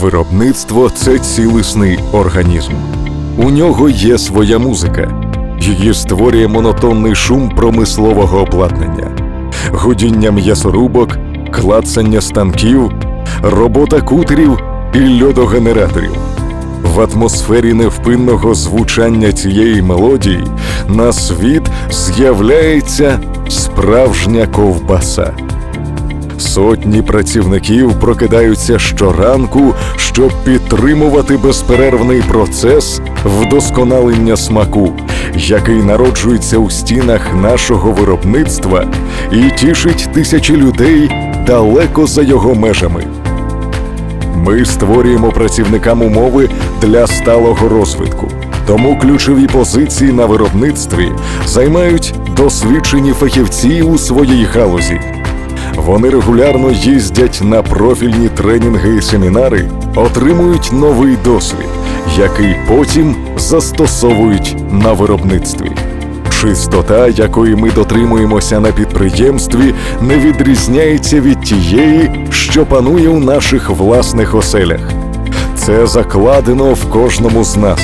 Виробництво це цілісний організм. У нього є своя музика. Її створює монотонний шум промислового обладнання, гудіння м'ясорубок, клацання станків, робота кутерів і льодогенераторів. В атмосфері невпинного звучання цієї мелодії на світ з'являється справжня ковбаса. Сотні працівників прокидаються щоранку, щоб підтримувати безперервний процес вдосконалення смаку, який народжується у стінах нашого виробництва і тішить тисячі людей далеко за його межами. Ми створюємо працівникам умови для сталого розвитку. Тому ключові позиції на виробництві займають досвідчені фахівці у своїй галузі. Вони регулярно їздять на профільні тренінги і семінари, отримують новий досвід, який потім застосовують на виробництві. Чистота, якої ми дотримуємося на підприємстві, не відрізняється від тієї, що панує у наших власних оселях. Це закладено в кожному з нас,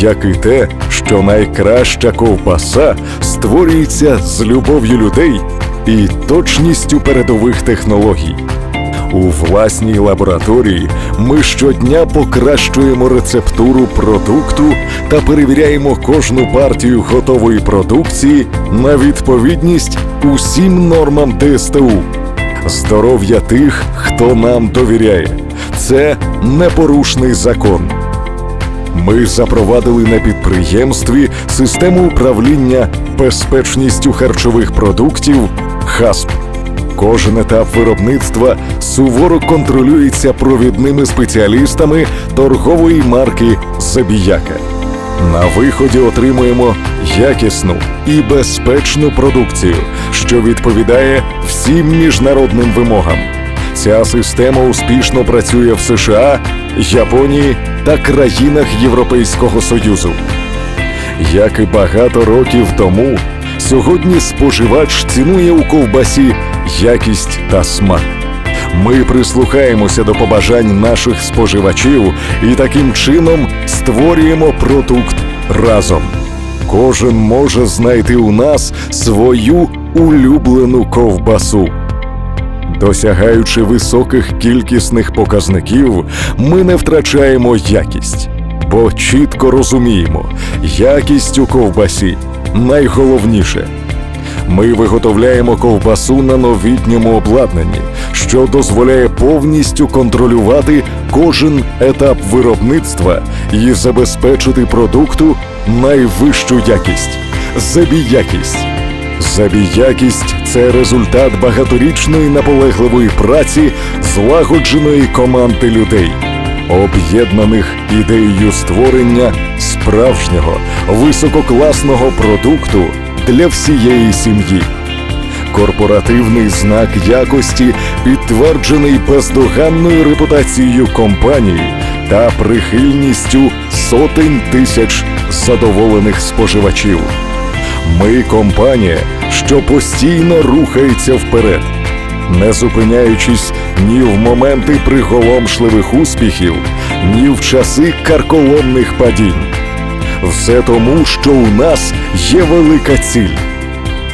як і те, що найкраща ковбаса створюється з любов'ю людей і точністю передових технологій. У власній лабораторії ми щодня покращуємо рецептуру продукту та перевіряємо кожну партію готової продукції на відповідність усім нормам ДСТУ. Здоров'я тих, хто нам довіряє, це непорушний закон. Ми запровадили на підприємстві систему управління безпечністю харчових продуктів ХАСП. Кожен етап виробництва суворо контролюється провідними спеціалістами торгової марки Забіяка. На виході отримуємо якісну і безпечну продукцію, що відповідає всім міжнародним вимогам. Ця система успішно працює в США, Японії та країнах Європейського Союзу. Як і багато років тому, сьогодні споживач цінує у ковбасі якість та смак. Ми прислухаємося до побажань наших споживачів і таким чином створюємо продукт разом. Кожен може знайти у нас свою улюблену ковбасу. Досягаючи високих кількісних показників, ми не втрачаємо якість, бо чітко розуміємо, якість у ковбасі найголовніше. Ми виготовляємо ковбасу на новітньому обладнанні, що дозволяє повністю контролювати кожен етап виробництва і забезпечити продукту найвищу якість забіякість. Забіякість це результат багаторічної наполегливої праці злагодженої команди людей, об'єднаних ідеєю створення справжнього висококласного продукту для всієї сім'ї. Корпоративний знак якості підтверджений бездоганною репутацією компанії та прихильністю сотень тисяч задоволених споживачів. Ми компанія, що постійно рухається вперед, не зупиняючись ні в моменти приголомшливих успіхів, ні в часи карколомних падінь. Все тому, що у нас є велика ціль.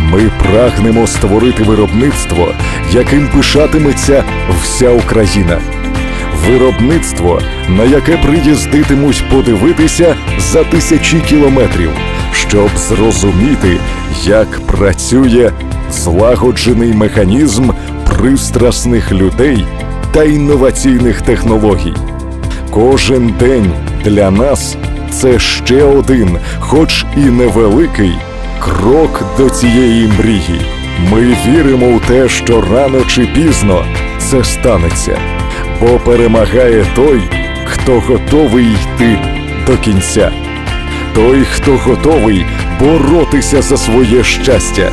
Ми прагнемо створити виробництво, яким пишатиметься вся Україна. Виробництво, на яке приїздитимуть подивитися за тисячі кілометрів, щоб зрозуміти, як працює злагоджений механізм пристрасних людей та інноваційних технологій. Кожен день для нас це ще один, хоч і невеликий, крок до цієї мрії. Ми віримо у те, що рано чи пізно це станеться, бо перемагає той, хто готовий йти до кінця, той, хто готовий боротися за своє щастя.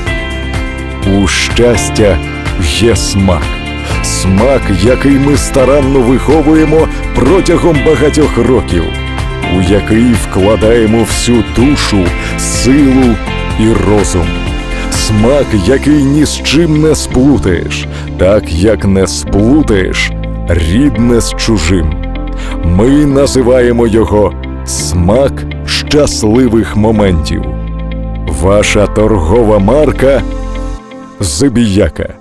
У щастя є смак. Смак, який ми старанно виховуємо протягом багатьох років, у який вкладаємо всю душу, силу і розум. Смак, який ні з чим не сплутаєш, так як не сплутаєш рідне з чужим. Ми називаємо його смак щасливих моментів. Ваша торгова марка Забіяка.